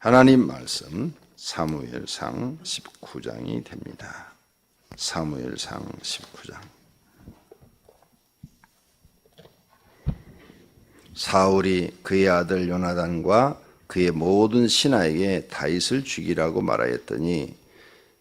하나님 말씀 사무엘상 19장이 됩니다. 사무엘상 19장. 사울이 그의 아들 요나단과 그의 모든 신하에게 다윗을 죽이라고 말하였더니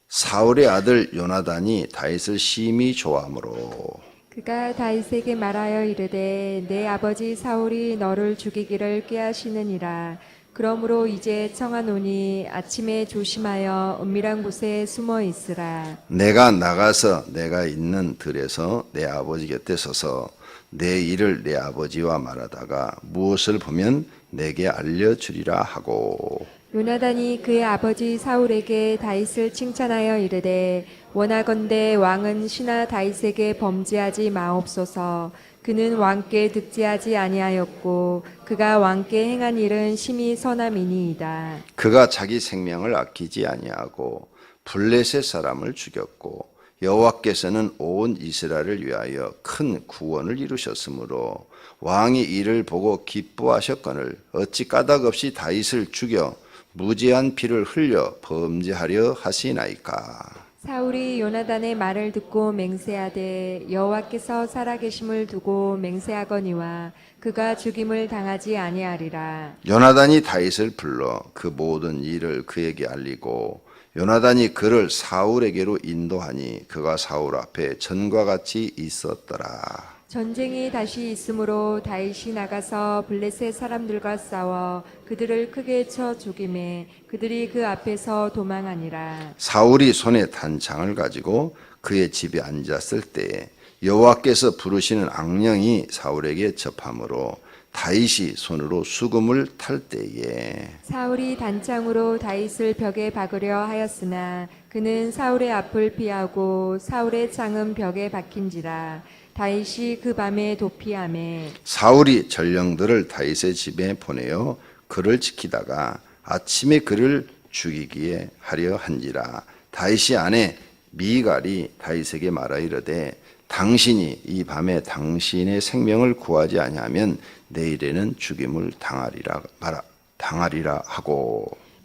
사울의 아들 요나단이 다윗을 심히 좋아하므로 그가 다윗에게 말하여 이르되 내 아버지 사울이 너를 죽이기를 꾀하시느니라 그러므로 이제 청하노니 아침에 조심하여 은밀한 곳에 숨어 있으라. 내가 나가서 내가 있는 들에서 내 아버지 곁에 서서 내 일을 내 아버지와 말하다가 무엇을 보면 내게 알려주리라 하고. 요나단이 그의 아버지 사울에게 다윗을 칭찬하여 이르되 원하건대 왕은 신하 다윗에게 범죄하지 마옵소서 그는 왕께 득지하지 아니하였고 그가 왕께 행한 일은 심히 선함이니이다. 그가 자기 생명을 아끼지 아니하고 블레셋 사람을 죽였고 여호와께서는 온 이스라엘을 위하여 큰 구원을 이루셨으므로 왕이 이를 보고 기뻐하셨거늘 어찌 까닭 없이 다윗을 죽여 무지한 피를 흘려 범죄하려 하시나이까 사울이 요나단의 말을 듣고 맹세하되 여호와께서 살아계심을 두고 맹세하거니와 그가 죽임을 당하지 아니하리라 요나단이 다윗을 불러 그 모든 일을 그에게 알리고 요나단이 그를 사울에게로 인도하니 그가 사울 앞에 전과 같이 있었더라. 전쟁이 다시 있으므로 다윗이 나가서 블레셋 사람들과 싸워 그들을 크게 쳐 죽임에 그들이 그 앞에서 도망하니라. 사울이 손에 단창을 가지고 그의 집에 앉았을 때에 여호와께서 부르시는 악령이 사울에게 접함으로 다윗이 손으로 수금을 탈 때에 사울이 단창으로 다윗을 벽에 박으려 하였으나 그는 사울의 앞을 피하고 사울의 창은 벽에 박힌지라 다윗이 그 밤에 도피함에 사울이 전령들을 다윗의 집에 보내어 그를 지키다가 아침에 그를 죽이기에 하려 한지라. 다윗이 아내 미갈이 다윗에게 말하 이르되 당신이 이 밤에 당신의 생명을 구하지 아니하면 내일에는 죽임을 당하리라 말하 당하리라 하고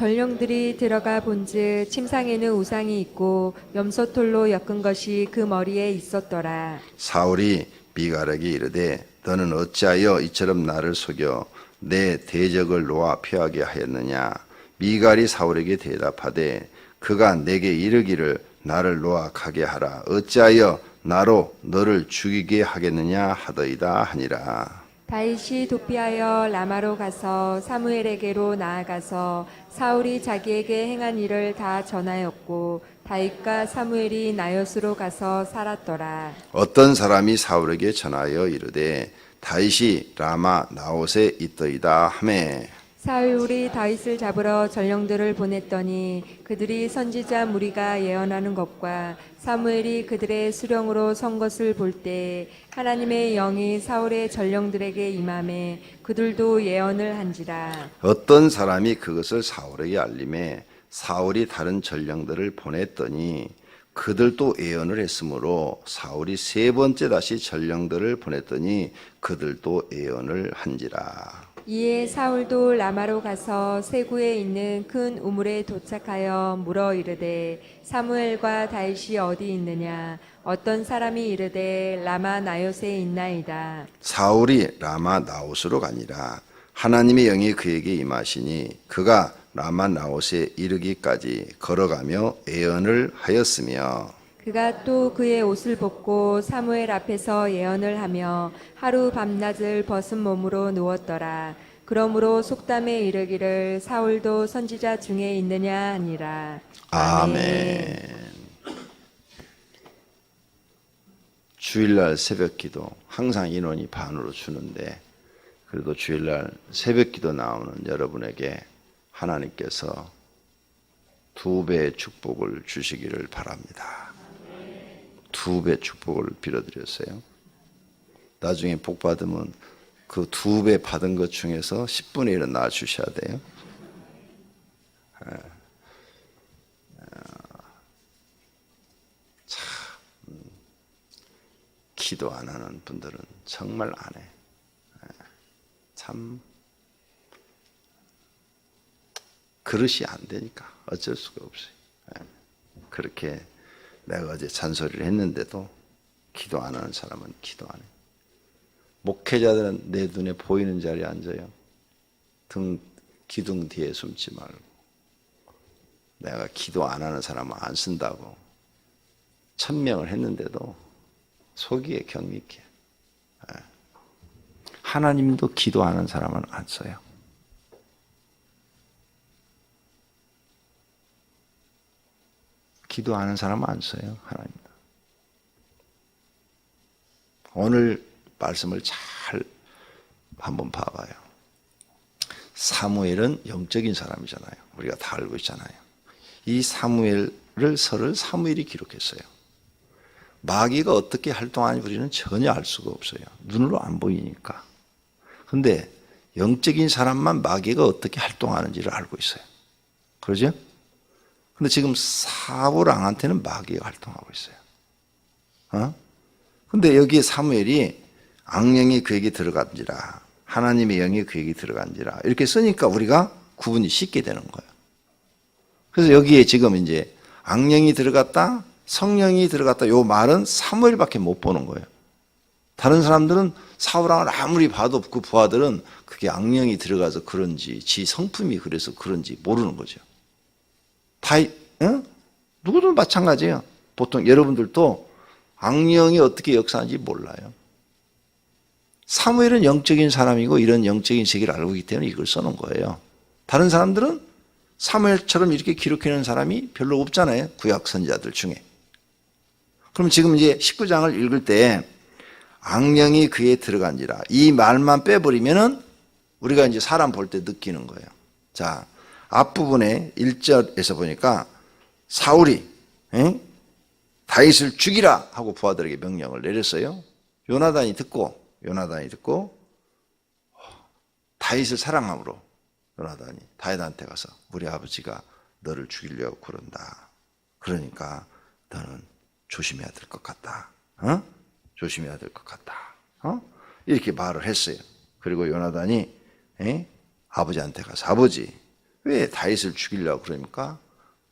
전령들이 들어가 본즉 침상에는 우상이 있고 염소털로 엮은 것이 그 머리에 있었더라. 사울이 미갈에게 이르되 너는 어찌하여 이처럼 나를 속여 내 대적을 놓아 피하게 하였느냐? 미갈이 사울에게 대답하되 그가 내게 이르기를 나를 놓아 가게 하라. 어찌하여 나로 너를 죽이게 하겠느냐 하더이다 하니라 다윗이 도피하여 라마로 가서 사무엘에게로 나아가서 사울이 자기에게 행한 일을 다 전하였고 다윗과 사무엘이 나요스로 가서 살았더라. 어떤 사람이 사울에게 전하여 이르되 다윗이 라마 나옷에 있더이다 하매 사울이 다윗을 잡으러 전령들을 보냈더니 그들이 선지자 무리가 예언하는 것과 사무엘이 그들의 수령으로 선 것을 볼 때 하나님의 영이 사울의 전령들에게 임함에 그들도 예언을 한지라. 어떤 사람이 그것을 사울에게 알림해 사울이 다른 전령들을 보냈더니 그들도 예언을 했으므로 사울이 세 번째 다시 전령들을 보냈더니 그들도 예언을 한지라 이에 사울도 라마로 가서 세구에 있는 큰 우물에 도착하여 물어 이르되 사무엘과 다윗이 어디 있느냐? 어떤 사람이 이르되 라마 나요스에 있나이다. 사울이 라마 나옷으로 가니라. 하나님의 영이 그에게 임하시니 그가 라마 나옷에 이르기까지 걸어가며 예언을 하였으며. 그가 또 그의 옷을 벗고 사무엘 앞에서 예언을 하며 하루 밤낮을 벗은 몸으로 누웠더라. 그러므로 속담에 이르기를 사울도 선지자 중에 있느냐 하니라. 아멘. 주일날 새벽 기도 항상 인원이 반으로 주는데 그래도 주일날 새벽 기도 나오는 여러분에게 하나님께서 두 배의 축복을 주시기를 바랍니다. 두 배 축복을 빌어드렸어요. 나중에 복 받으면 그 두 배 받은 것 중에서 10분의 1은 나 주셔야 돼요. 예. 어, 참, 음, 기도 안 하는 분들은 정말 안 해. 예. 참, 그릇이 안 되니까 어쩔 수가 없어요. 예. 그렇게 내가 어제 잔소리를 했는데도 기도 안 하는 사람은 기도 안 해. 목회자들은 내 눈에 보이는 자리에 앉아요. 등, 기둥 뒤에 숨지 말고. 내가 기도 안 하는 사람은 안 쓴다고. 천명을 했는데도 속이에 경미케. 예. 하나님도 기도 안 하는 사람은 안 써요. 기도하는 사람은 안 써요. 하나님. 오늘 말씀을 잘 한번 봐봐요. 사무엘은 영적인 사람이잖아요. 우리가 다 알고 있잖아요. 이 사무엘을 설을 사무엘이 기록했어요. 마귀가 어떻게 활동하는지 우리는 전혀 알 수가 없어요. 눈으로 안 보이니까. 근데 영적인 사람만 마귀가 어떻게 활동하는지를 알고 있어요. 그러죠? 근데 지금 사울 왕한테는 마귀가 활동하고 있어요. 어? 근데 여기에 사무엘이 악령이 그에게 들어간지라 하나님의 영이 그에게 들어간지라 이렇게 쓰니까 우리가 구분이 쉽게 되는 거예요. 그래서 여기에 지금 이제 악령이 들어갔다 성령이 들어갔다 요 말은 사무엘밖에 못 보는 거예요. 다른 사람들은 사울왕을 아무리 봐도 그 부하들은 그게 악령이 들어가서 그런지 지 성품이 그래서 그런지 모르는 거죠. 다, 응? 누구든 마찬가지예요. 보통 여러분들도 악령이 어떻게 역사하는지 몰라요. 사무엘은 영적인 사람이고 이런 영적인 세계를 알고 있기 때문에 이걸 써놓은 거예요. 다른 사람들은 사무엘처럼 이렇게 기록해놓은 사람이 별로 없잖아요. 구약 선지자들 중에. 그럼 지금 이제 19장을 읽을 때 악령이 그에 들어간지라 이 말만 빼버리면은 우리가 이제 사람 볼 때 느끼는 거예요. 자, 앞부분에 1절에서 보니까 사울이 응? 다윗을 죽이라 하고 부하들에게 명령을 내렸어요. 요나단이 듣고 요나단이 듣고 다윗을 사랑함으로 요나단이 다윗한테 가서 우리 아버지가 너를 죽이려고 그런다. 그러니까 너는 조심해야 될 것 같다. 어? 조심해야 될 것 같다. 어? 이렇게 말을 했어요. 그리고 요나단이 에? 아버지한테 가서 아버지 왜 다윗을 죽이려고 그러니까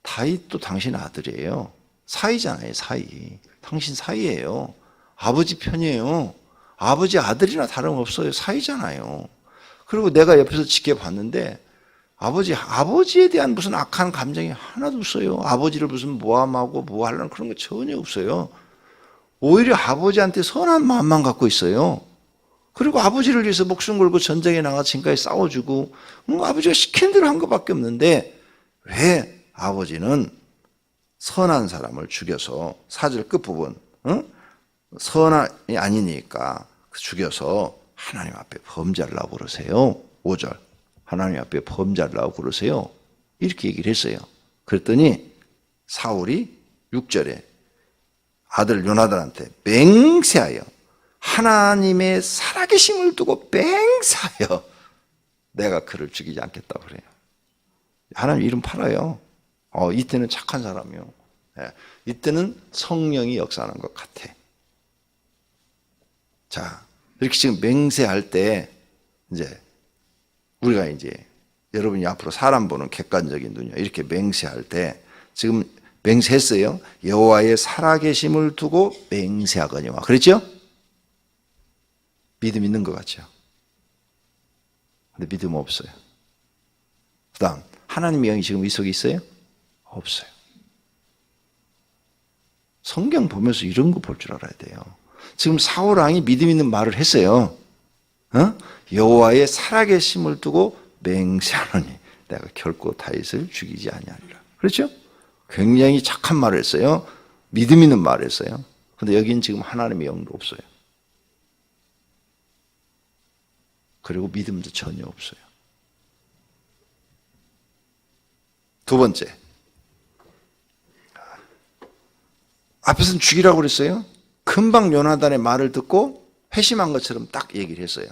다윗도 당신 아들이에요. 사이잖아요, 사이. 당신 사이예요. 아버지 편이에요. 아버지 아들이나 다름없어요. 사이잖아요. 그리고 내가 옆에서 지켜봤는데 아버지 아버지에 대한 무슨 악한 감정이 하나도 없어요. 아버지를 무슨 모함하고 뭐 하려는 그런 거 전혀 없어요. 오히려 아버지한테 선한 마음만 갖고 있어요. 그리고 아버지를 위해서 목숨 걸고 전쟁에 나가 지금까지 싸워주고 음, 아버지가 시킨 대로 한 것밖에 없는데 왜 아버지는 선한 사람을 죽여서 사절 끝부분 응? 선한이 아니니까 죽여서 하나님 앞에 범죄하려고 그러세요. 5절 하나님 앞에 범죄하려고 그러세요. 이렇게 얘기를 했어요. 그랬더니 사울이 6절에 아들 요나단한테 맹세하여 하나님의 살아계심을 두고 맹세하여 내가 그를 죽이지 않겠다고 그래요. 하나님 이름 팔아요. 어, 이때는 착한 사람이요. 예, 이때는 성령이 역사하는 것 같아. 자, 이렇게 지금 맹세할 때 이제 우리가 이제 여러분이 앞으로 사람 보는 객관적인 눈이요. 이렇게 맹세할 때 지금 맹세했어요. 여호와의 살아계심을 두고 맹세하거니와. 그랬죠? 믿음 있는 것 같죠? 근데 믿음 없어요. 그 다음, 하나님의 영이 지금 이 속에 있어요? 없어요. 성경 보면서 이런 거 볼 줄 알아야 돼요. 지금 사울 왕이 믿음 있는 말을 했어요. 어? 여호와의 살아계심을 두고 맹세하노니 내가 결코 다윗을 죽이지 아니하리라. 그렇죠? 굉장히 착한 말을 했어요. 믿음 있는 말을 했어요. 근데 여기는 지금 하나님의 영도 없어요. 그리고 믿음도 전혀 없어요. 두 번째, 앞에서는 죽이라고 그랬어요. 금방 요나단의 말을 듣고 회심한 것처럼 딱 얘기를 했어요.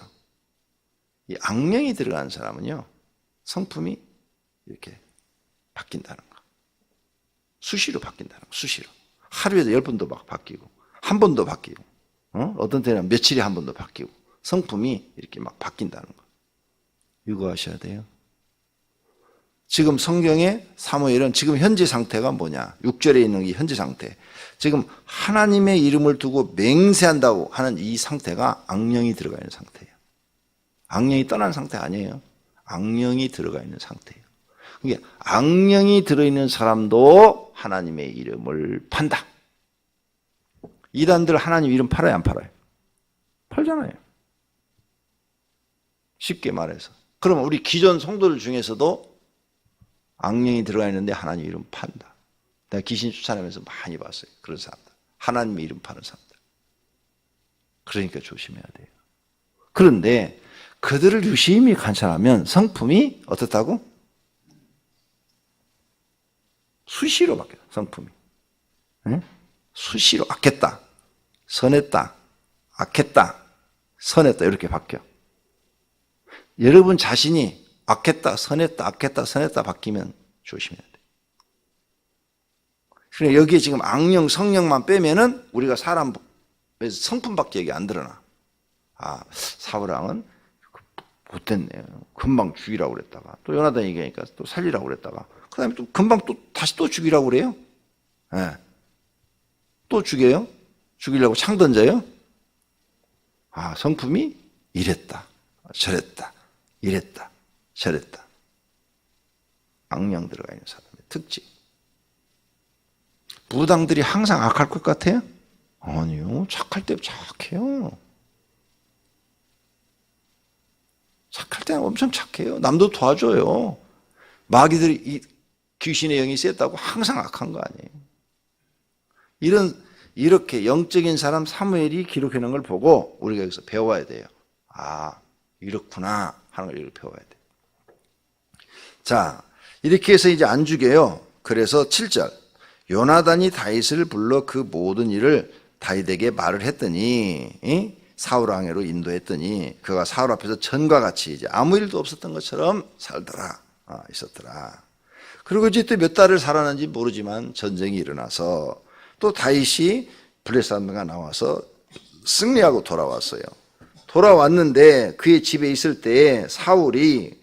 이 악령이 들어가는 사람은요, 성품이 이렇게 바뀐다는 거. 수시로 바뀐다는 거, 수시로. 하루에도 열 번도 막 바뀌고, 한 번도 바뀌고, 어? 어떤 때는 며칠에 한 번도 바뀌고, 성품이 이렇게 막 바뀐다는 거. 유거하셔야 돼요. 지금 성경에 사무엘은 지금 현재 상태가 뭐냐? 6절에 있는 이 현재 상태. 지금 하나님의 이름을 두고 맹세한다고 하는 이 상태가 악령이 들어가 있는 상태예요. 악령이 떠난 상태 아니에요. 악령이 들어가 있는 상태예요. 그게 악령이 들어있는 사람도 하나님의 이름을 판다. 이단들 하나님 이름 팔아요, 안 팔아요? 팔잖아요. 쉽게 말해서. 그러면 우리 기존 성도들 중에서도 악령이 들어가 있는데 하나님 이름 판다. 내가 귀신 쫓아내면서 많이 봤어요. 그런 사람들. 하나님의 이름 파는 사람들. 그러니까 조심해야 돼요. 그런데 그들을 유심히 관찰하면 성품이 어떻다고? 수시로 바뀌어요. 성품이. 응? 수시로 악했다. 선했다. 악했다. 선했다. 이렇게 바뀌어. 여러분 자신이 악했다, 선했다, 악했다, 선했다 바뀌면 조심해야 돼. 그러니까 여기에 지금 악령, 성령만 빼면은 우리가 사람 성품밖에 얘기 안 드러나. 아, 사울왕은 못됐네요. 금방 죽이라고 그랬다가 또 요나단 얘기하니까 또 살리라고 그랬다가 그 다음에 또 금방 또 다시 또 죽이라고 그래요. 예. 네. 또 죽여요? 죽이려고 창 던져요? 아, 성품이 이랬다, 저랬다, 이랬다, 저랬다. 악령 들어가 있는 사람의 특징. 무당들이 항상 악할 것 같아요? 아니요. 착할 때 착해요. 착할 때는 엄청 착해요. 남도 도와줘요. 마귀들이 이 귀신의 영이 셌다고 항상 악한 거 아니에요. 이런 이렇게 영적인 사람 사무엘이 기록해 놓은 걸 보고 우리가 여기서 배워야 돼요. 아, 이렇구나 하는 걸 배워야 돼. 자, 이렇게 해서 이제 안 죽여요. 그래서 7절. 요나단이 다윗을 불러 그 모든 일을 다윗에게 말을 했더니 이? 사울 왕으로 인도했더니 그가 사울 앞에서 전과 같이 이제 아무 일도 없었던 것처럼 살더라 아, 있었더라. 그리고 이제 또 몇 달을 살았는지 모르지만 전쟁이 일어나서 또 다윗이 블레사드가 나와서 승리하고 돌아왔어요. 돌아왔는데 그의 집에 있을 때 사울이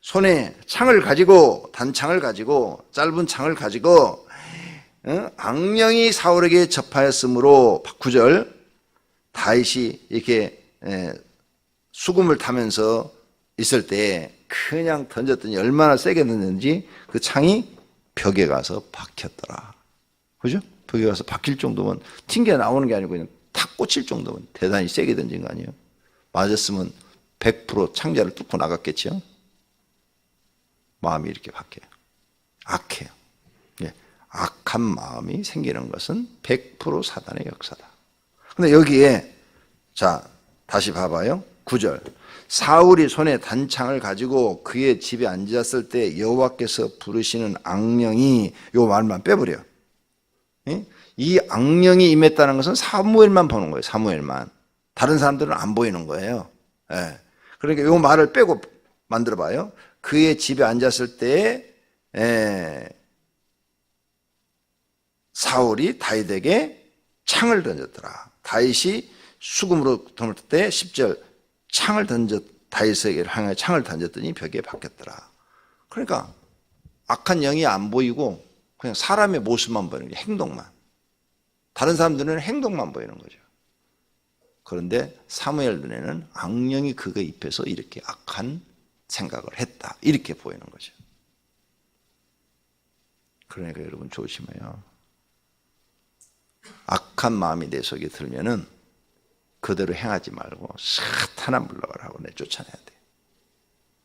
손에 창을 가지고 단창을 가지고 짧은 창을 가지고 어? 악령이 사울에게 접하였으므로 9절 다윗이 이렇게 수금을 타면서 있을 때 그냥 던졌더니 얼마나 세게 던졌는지 그 창이 벽에 가서 박혔더라. 그죠? 벽에 가서 박힐 정도면 튕겨 나오는 게 아니고 그냥 탁 꽂힐 정도면 대단히 세게 던진 거 아니에요? 맞았으면 100% 창자를 뚫고 나갔겠죠? 마음이 이렇게 바뀌어요. 악해요. 예. 악한 마음이 생기는 것은 100% 사단의 역사다. 근데 여기에 자 다시 봐봐요. 9절 사울이 손에 단창을 가지고 그의 집에 앉았을 때 여호와께서 부르시는 악령이 요 말만 빼버려. 예? 이 악령이 임했다는 것은 사무엘만 보는 거예요. 사무엘만 다른 사람들은 안 보이는 거예요. 예. 그러니까 요 말을 빼고 만들어 봐요. 그의 집에 앉았을 때 에, 사울이 다윗에게 창을 던졌더라. 다윗이 수금으로 던을 때 10절 창을 던졌 다윗에게 향해 창을 던졌더니 벽에 박혔더라. 그러니까 악한 영이 안 보이고 그냥 사람의 모습만 보이는 게 행동만. 다른 사람들은 행동만 보이는 거죠. 그런데 사무엘 눈에는 악령이 그가 입혀서 이렇게 악한 생각을 했다. 이렇게 보이는 거죠. 그러니까 여러분 조심해요. 악한 마음이 내 속에 들면은 그대로 행하지 말고 사탄한 물러가라 하고 내쫓아내야 돼.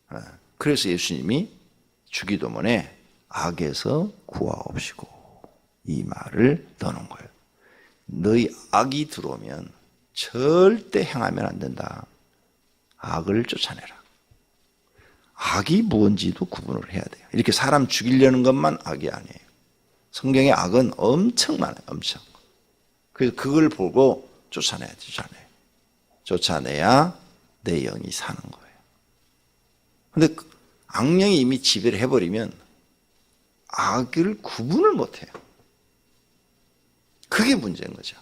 어, 그래서 예수님이 주기도문에 악에서 구하옵시고 이 말을 넣는 거예요. 너희 악이 들어오면 절대 행하면 안 된다. 악을 쫓아내라. 악이 뭔지도 구분을 해야 돼요. 이렇게 사람 죽이려는 것만 악이 아니에요. 성경의 악은 엄청 많아요. 엄청. 그래서 그걸 보고 쫓아내야 쫓아내. 쫓아내야 내 영이 사는 거예요. 근데 그 악령이 이미 지배를 해버리면 악을 구분을 못해요. 그게 문제인 거죠.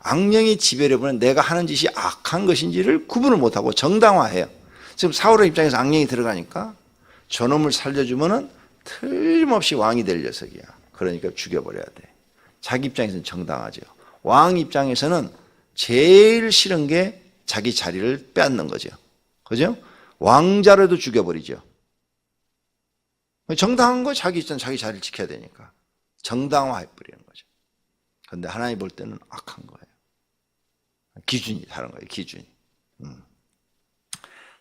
악령이 지배를 해버리면 내가 하는 짓이 악한 것인지를 구분을 못하고 정당화해요. 지금 사울의 입장에서 악령이 들어가니까 저놈을 살려주면은 틀림없이 왕이 될 녀석이야. 그러니까 죽여버려야 돼. 자기 입장에서는 정당하죠. 왕 입장에서는 제일 싫은 게 자기 자리를 빼앗는 거죠. 그죠? 왕자라도 죽여버리죠. 정당한 거 자기 있잖아. 자기 자리를 지켜야 되니까. 정당화해 버리는 거죠. 근데 하나님 볼 때는 악한 거예요. 기준이 다른 거예요. 기준이. 음.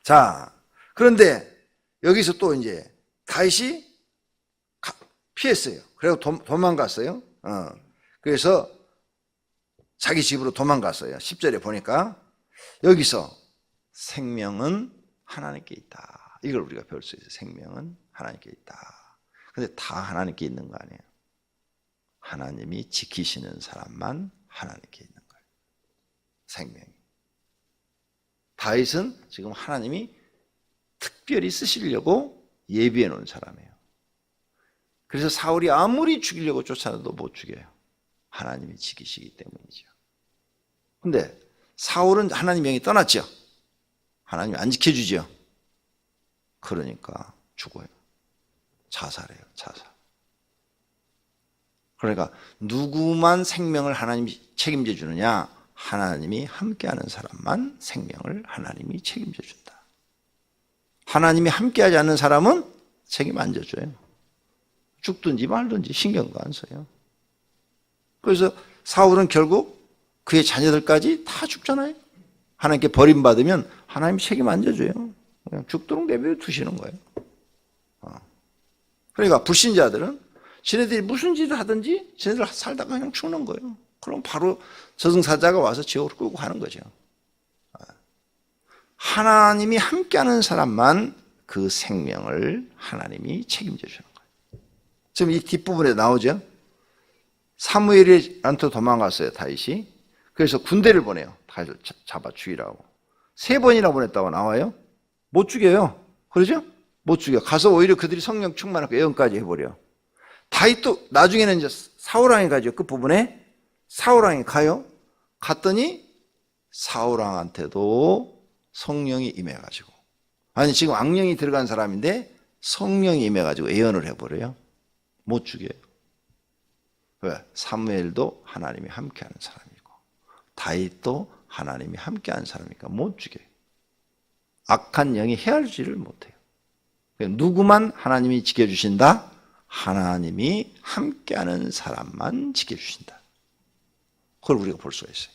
자, 그런데 여기서 또 이제 다시 피했어요. 그리고 도, 도망갔어요. 어. 그래서 자기 집으로 도망갔어요. 10절에 보니까 여기서 생명은 하나님께 있다. 이걸 우리가 배울 수 있어요. 생명은 하나님께 있다. 근데 다 하나님께 있는 거 아니에요. 하나님이 지키시는 사람만 하나님께 있는 거예요. 생명이. 다윗은 지금 하나님이 특별히 쓰시려고 예비해 놓은 사람이에요. 그래서 사울이 아무리 죽이려고 쫓아내도 못 죽여요. 하나님이 지키시기 때문이죠. 근데 사울은 하나님 명이 떠났죠. 하나님이 안 지켜주죠. 그러니까 죽어요. 자살해요. 자살. 그러니까 누구만 생명을 하나님이 책임져 주느냐? 하나님이 함께하는 사람만 생명을 하나님이 책임져 준다. 하나님이 함께하지 않는 사람은 책임 안 져줘요. 죽든지 말든지 신경도 안 써요. 그래서 사울은 결국 그의 자녀들까지 다 죽잖아요. 하나님께 버림받으면 하나님 책임 안 져줘요. 그냥 죽도록 내버려 두시는 거예요. 어. 그러니까 불신자들은 지네들이 무슨 짓을 하든지 지네들 살다가 그냥 죽는 거예요. 그럼 바로 저승사자가 와서 지옥으로 끌고 가는 거죠. 어. 하나님이 함께하는 사람만 그 생명을 하나님이 책임져 주는 거예요. 지금 이 뒷부분에 나오죠. 사무엘이한테 도망갔어요, 다윗이. 그래서 군대를 보내요. 다윗을 잡아 죽이라고. 세 번이나 보냈다고 나와요. 못 죽여요. 그러죠? 못 죽여. 가서 오히려 그들이 성령 충만하고 예언까지 해버려. 다윗도 나중에는 이제 사우랑이 가죠. 그 부분에 사우랑이 가요. 갔더니 사우랑한테도 성령이 임해가지고 아니 지금 악령이 들어간 사람인데 성령이 임해가지고 예언을 해버려요. 못 죽여요. 왜? 사무엘도 하나님이 함께하는 사람이고 다윗도 하나님이 함께하는 사람이니까 못 죽여요. 악한 영이 헤아리지를 못해요. 누구만 하나님이 지켜주신다? 하나님이 함께하는 사람만 지켜주신다. 그걸 우리가 볼 수가 있어요.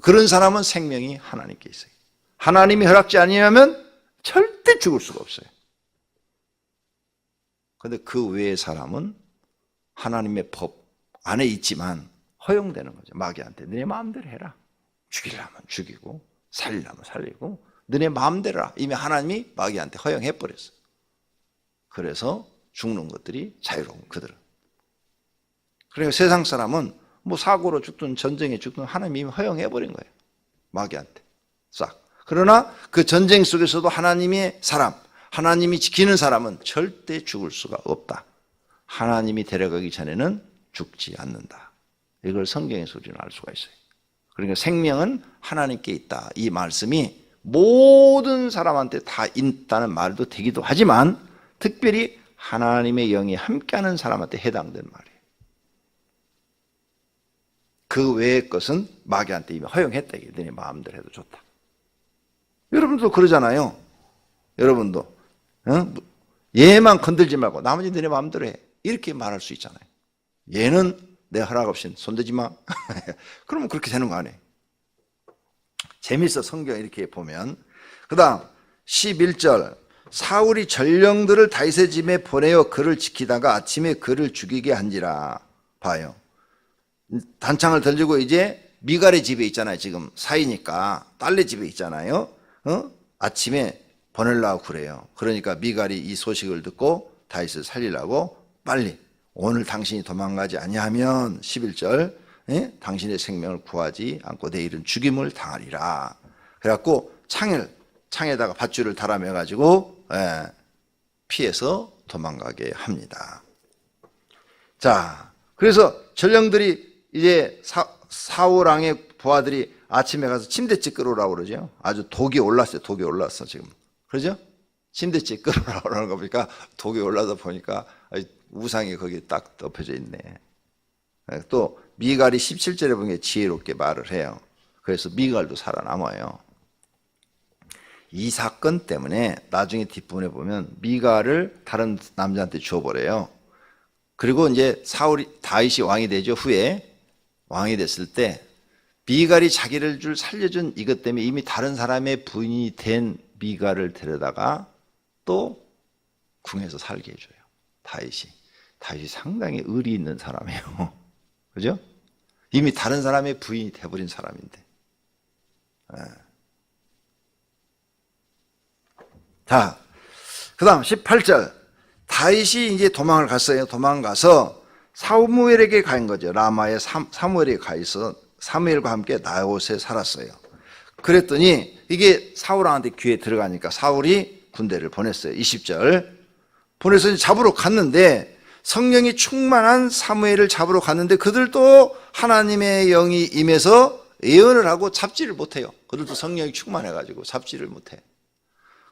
그런 사람은 생명이 하나님께 있어요. 하나님이 허락지 아니하면 절대 죽을 수가 없어요. 그런데 그 외의 사람은 하나님의 법 안에 있지만 허용되는 거죠. 마귀한테 너네 마음대로 해라. 죽이려면 죽이고 살리려면 살리고 너네 마음대로 라 이미 하나님이 마귀한테 허용해 버렸어. 그래서 죽는 것들이 자유로운 그들은. 그래서 세상 사람은 뭐 사고로 죽든 전쟁에 죽든 하나님이 이미 허용해 버린 거예요. 마귀한테 싹. 그러나 그 전쟁 속에서도 하나님의 사람, 하나님이 지키는 사람은 절대 죽을 수가 없다. 하나님이 데려가기 전에는 죽지 않는다. 이걸 성경에서 우리는 알 수가 있어요. 그러니까 생명은 하나님께 있다. 이 말씀이 모든 사람한테 다 있다는 말도 되기도 하지만 특별히 하나님의 영이 함께하는 사람한테 해당되는 말이에요. 그 외의 것은 마귀한테 이미 허용했다. 너네 마음대로 해도 좋다. 여러분도 그러잖아요. 여러분도 어? 얘만 건들지 말고 나머지 너네 마음대로 해. 이렇게 말할 수 있잖아요. 얘는 내 허락 없이 손대지 마. 그러면 그렇게 되는 거 아니에요. 재밌어 성경 이렇게 보면. 그 다음 11절 사울이 전령들을 다윗의 집에 보내어 그를 지키다가 아침에 그를 죽이게 한지라 봐요. 단창을 던지고 이제 미갈의 집에 있잖아요. 지금 사이니까 딸네 집에 있잖아요. 어? 아침에 보내려고 그래요. 그러니까 미갈이 이 소식을 듣고 다윗을 살리려고 빨리 오늘 당신이 도망가지 아니하면 11절 예? 당신의 생명을 구하지 않고 내일은 죽임을 당하리라. 그래갖고 창을 창에다가 밧줄을 달아매 가지고 예, 피해서 도망가게 합니다. 자, 그래서 전령들이 이제 사, 사울왕의 부하들이 아침에 가서 침대집 끌어오라고 그러죠. 아주 독이 올랐어요. 독이 올랐어, 지금. 그러죠? 침대집 끌어오라고 그러는 거 보니까 독이 올라서 보니까 우상이 거기 딱 덮여져 있네. 또 미갈이 17절에 보면 지혜롭게 말을 해요. 그래서 미갈도 살아남아요. 이 사건 때문에 나중에 뒷부분에 보면 미갈을 다른 남자한테 줘버려요. 그리고 이제 사울이 다윗이 왕이 되죠. 후에 왕이 됐을 때 미갈이 자기를 줄 살려준 이것 때문에 이미 다른 사람의 부인이 된 미갈을 데려다가 또 궁에서 살게 해줘요. 다윗이. 다윗이 상당히 의리 있는 사람이에요. 그죠? 이미 다른 사람의 부인이 돼버린 사람인데. 예. 자, 그 다음 18절. 다윗이 이제 도망을 갔어요. 도망가서 사무엘에게 간 거죠. 라마의 사무엘에 가 있어 사무엘과 함께 나옷에 살았어요. 그랬더니 이게 사울왕한테 귀에 들어가니까 사울이 군대를 보냈어요. 20절. 보내서 잡으러 갔는데 성령이 충만한 사무엘을 잡으러 갔는데 그들도 하나님의 영이 임해서 예언을 하고 잡지를 못해요. 그들도 성령이 충만해가지고 잡지를 못해.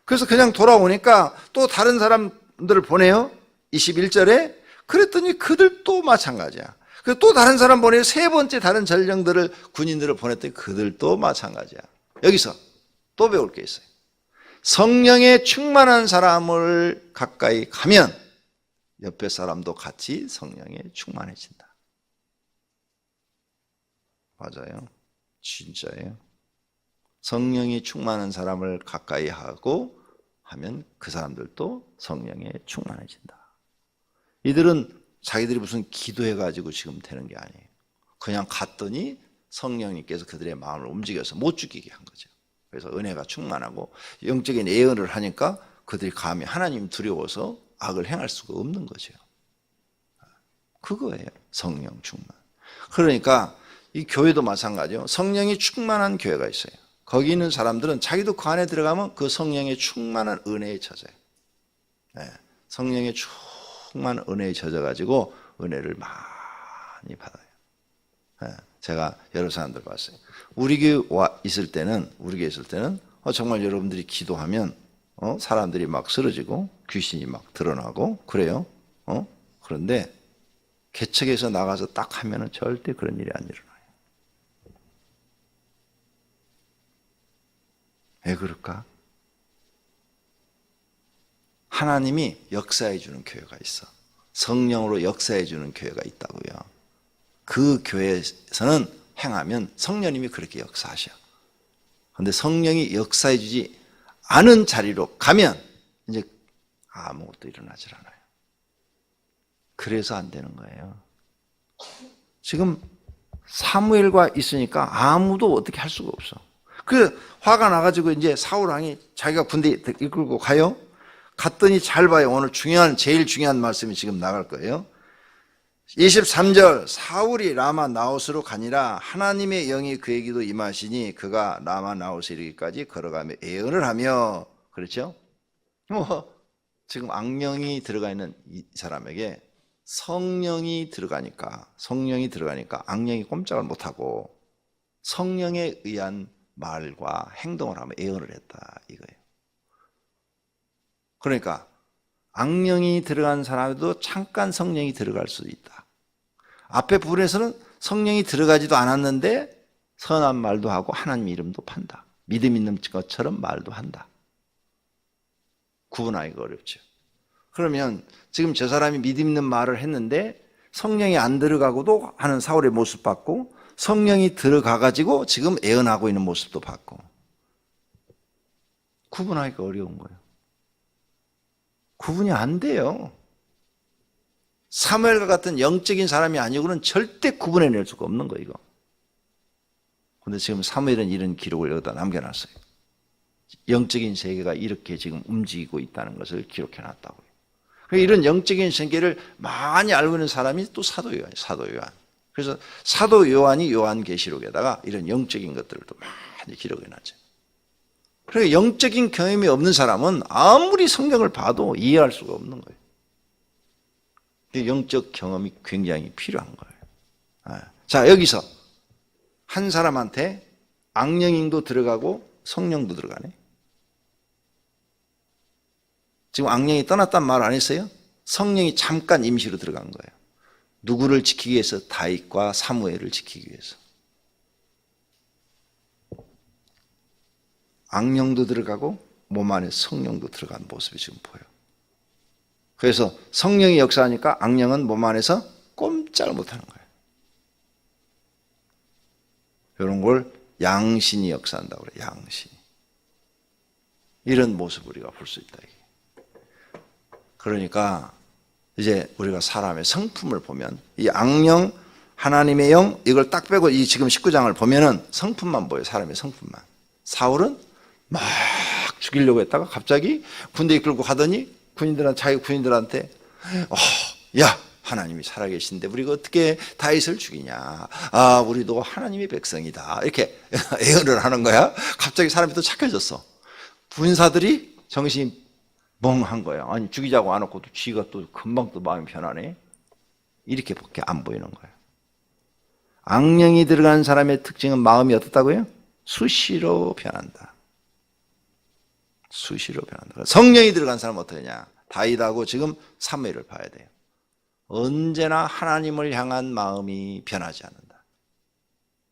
그래서 그냥 돌아오니까 또 다른 사람들을 보내요. 21절에. 그랬더니 그들도 마찬가지야. 그래서 또 다른 사람 보내요. 세 번째 다른 전령들을, 군인들을 보냈더니 그들도 마찬가지야. 여기서 또 배울 게 있어요. 성령에 충만한 사람을 가까이 가면 옆에 사람도 같이 성령에 충만해진다. 맞아요. 진짜예요. 성령이 충만한 사람을 가까이 하고 하면 그 사람들도 성령에 충만해진다. 이들은 자기들이 무슨 기도해가지고 지금 되는 게 아니에요. 그냥 갔더니 성령님께서 그들의 마음을 움직여서 못 죽이게 한 거죠. 그래서 은혜가 충만하고 영적인 예언을 하니까 그들이 감히 하나님 두려워서 악을 행할 수가 없는 거죠. 그거예요. 성령 충만. 그러니까 이 교회도 마찬가지요. 성령이 충만한 교회가 있어요. 거기 있는 사람들은 자기도 그 안에 들어가면 그 성령의 충만한 은혜에 젖어요. 네. 성령의 충만한 은혜에 젖어가지고 은혜를 많이 받아요. 네. 제가 여러 사람들 봤어요. 우리 교회 와 있을 때는 우리 교회 있을 때는 어, 정말 여러분들이 기도하면 어, 사람들이 막 쓰러지고 귀신이 막 드러나고 그래요. 어? 그런데 개척에서 나가서 딱 하면은 절대 그런 일이 안 일어나요. 왜 그럴까? 하나님이 역사해 주는 교회가 있어. 성령으로 역사해 주는 교회가 있다고요. 그 교회에서는 행하면 성령님이 그렇게 역사하셔. 근데 성령이 역사해 주지 않은 자리로 가면 이제 아무것도 일어나질 않아요. 그래서 안 되는 거예요. 지금 사무엘과 있으니까 아무도 어떻게 할 수가 없어. 그 화가 나가지고 이제 사울 왕이 자기가 군대 이끌고 가요. 갔더니 잘 봐요. 오늘 중요한 제일 중요한 말씀이 지금 나갈 거예요. 23절 사울이 라마 나옷으로 가니라 하나님의 영이 그에게도 임하시니 그가 라마 나옷에 이르기까지 걸어가며 예언을 하며 그렇죠? 뭐 지금 악령이 들어가 있는 이 사람에게 성령이 들어가니까 성령이 들어가니까 악령이 꼼짝을 못하고 성령에 의한 말과 행동을 하며 예언을 했다 이거예요. 그러니까 악령이 들어간 사람에도 잠깐 성령이 들어갈 수도 있다. 앞에 부분에서는 성령이 들어가지도 않았는데 선한 말도 하고 하나님 이름도 판다. 믿음 있는 것처럼 말도 한다. 구분하기가 어렵죠. 그러면 지금 저 사람이 믿음 있는 말을 했는데 성령이 안 들어가고도 하는 사울의 모습 봤고 성령이 들어가 가지고 지금 애언하고 있는 모습도 봤고 구분하기가 어려운 거예요. 구분이 안 돼요. 사무엘과 같은 영적인 사람이 아니고는 절대 구분해낼 수가 없는 거예요. 이거. 근데 지금 사무엘은 이런 기록을 여기다 남겨놨어요. 영적인 세계가 이렇게 지금 움직이고 있다는 것을 기록해놨다고요. 이런 영적인 세계를 많이 알고 있는 사람이 또 사도 요한, 사도 요한. 그래서 사도 요한이 요한계시록에다가 이런 영적인 것들을 또 많이 기록해 놨죠. 그러니까 영적인 경험이 없는 사람은 아무리 성경을 봐도 이해할 수가 없는 거예요. 그 영적 경험이 굉장히 필요한 거예요. 아, 자, 여기서 한 사람한테 악령인도 들어가고 성령도 들어가네. 지금 악령이 떠났단 말 안 했어요? 성령이 잠깐 임시로 들어간 거예요. 누구를 지키기 위해서 다윗과 사무엘을 지키기 위해서. 악령도 들어가고 몸 안에 성령도 들어간 모습이 지금 보여. 그래서 성령이 역사하니까 악령은 몸 안에서 꼼짝을 못하는 거예요. 이런 걸 양신이 역사한다고 그래. 양신. 이런 모습을 우리가 볼 수 있다. 그러니까 이제 우리가 사람의 성품을 보면 이 악령 하나님의 영 이걸 딱 빼고 이 지금 19장을 보면은 성품만 보여 사람의 성품만 사울은 막 죽이려고 했다가 갑자기 군대 이끌고 가더니 군인들한테 자기 군인들한테 어, 야 하나님이 살아계신데 우리가 어떻게 다윗을 죽이냐? 아 우리도 하나님의 백성이다. 이렇게 예언을 하는 거야. 갑자기 사람이 또 착해졌어. 군사들이 정신이 멍한 거야. 아니 죽이자고 안 하고 또 쥐가 또 금방 또 마음이 변하네. 이렇게밖에 안 보이는 거예요 악령이 들어간 사람의 특징은 마음이 어떻다고요? 수시로 변한다 수시로 변한다. 성령이 들어간 사람은 어떠냐? 다윗하고 지금 사무엘을 봐야 돼요. 언제나 하나님을 향한 마음이 변하지 않는다.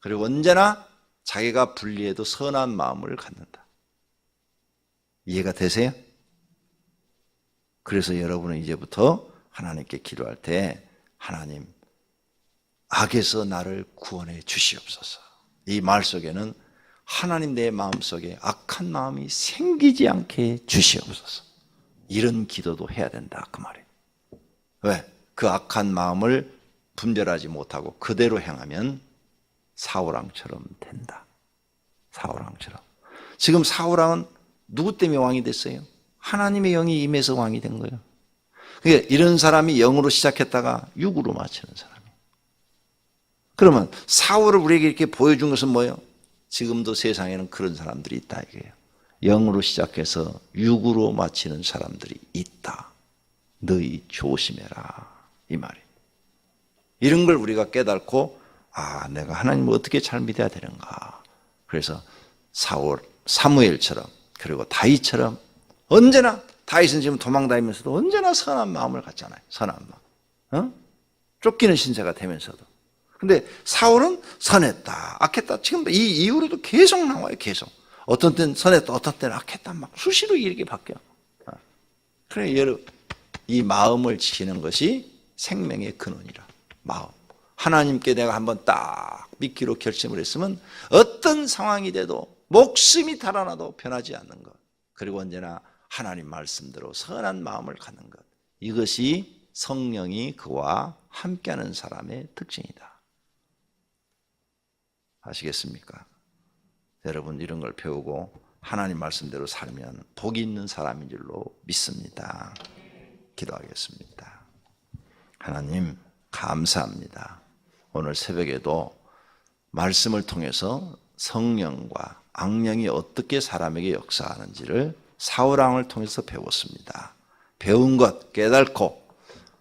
그리고 언제나 자기가 불리해도 선한 마음을 갖는다. 이해가 되세요? 그래서 여러분은 이제부터 하나님께 기도할 때 하나님 악에서 나를 구원해 주시옵소서. 이 말 속에는 하나님 내 마음속에 악한 마음이 생기지 않게 주시옵소서. 이런 기도도 해야 된다 그 말이에요. 왜? 그 악한 마음을 분별하지 못하고 그대로 행하면 사울왕처럼 된다. 사울왕처럼. 지금 사울왕은 누구 때문에 왕이 됐어요? 하나님의 영이 임해서 왕이 된 거예요. 그러니까 이런 사람이 영으로 시작했다가 육으로 마치는 사람이에요. 그러면 사울을 우리에게 이렇게 보여준 것은 뭐예요? 지금도 세상에는 그런 사람들이 있다 이거예요. 영으로 시작해서 육으로 마치는 사람들이 있다. 너희 조심해라 이 말이. 이런 걸 우리가 깨닫고 아 내가 하나님을 어떻게 잘 믿어야 되는가. 그래서 사울 사무엘처럼 그리고 다윗처럼 언제나 다윗은 지금 도망다니면서도 언제나 선한 마음을 갖잖아요. 선한 마음. 어? 쫓기는 신세가 되면서도. 근데 사울은 선했다, 악했다. 지금 이 이후로도 계속 나와요, 계속. 어떤 때는 선했다, 어떤 때는 악했다. 막 수시로 이렇게 바뀌어. 어. 그래, 여러분, 이 마음을 지키는 것이 생명의 근원이라. 마음. 하나님께 내가 한번 딱 믿기로 결심을 했으면 어떤 상황이 돼도 목숨이 달아나도 변하지 않는 것. 그리고 언제나 하나님 말씀대로 선한 마음을 갖는 것. 이것이 성령이 그와 함께하는 사람의 특징이다. 아시겠습니까? 여러분 이런 걸 배우고 하나님 말씀대로 살면 복이 있는 사람인 줄로 믿습니다. 기도하겠습니다. 하나님 감사합니다. 오늘 새벽에도 말씀을 통해서 성령과 악령이 어떻게 사람에게 역사하는지를 사울왕을 통해서 배웠습니다. 배운 것 깨닫고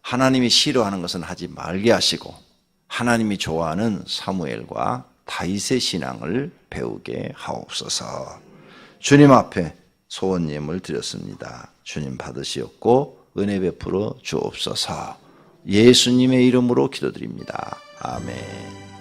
하나님이 싫어하는 것은 하지 말게 하시고 하나님이 좋아하는 사무엘과 다윗의 신앙을 배우게 하옵소서. 주님 앞에 소원님을 드렸습니다. 주님 받으시옵고 은혜 베풀어 주옵소서. 예수님의 이름으로 기도드립니다. 아멘.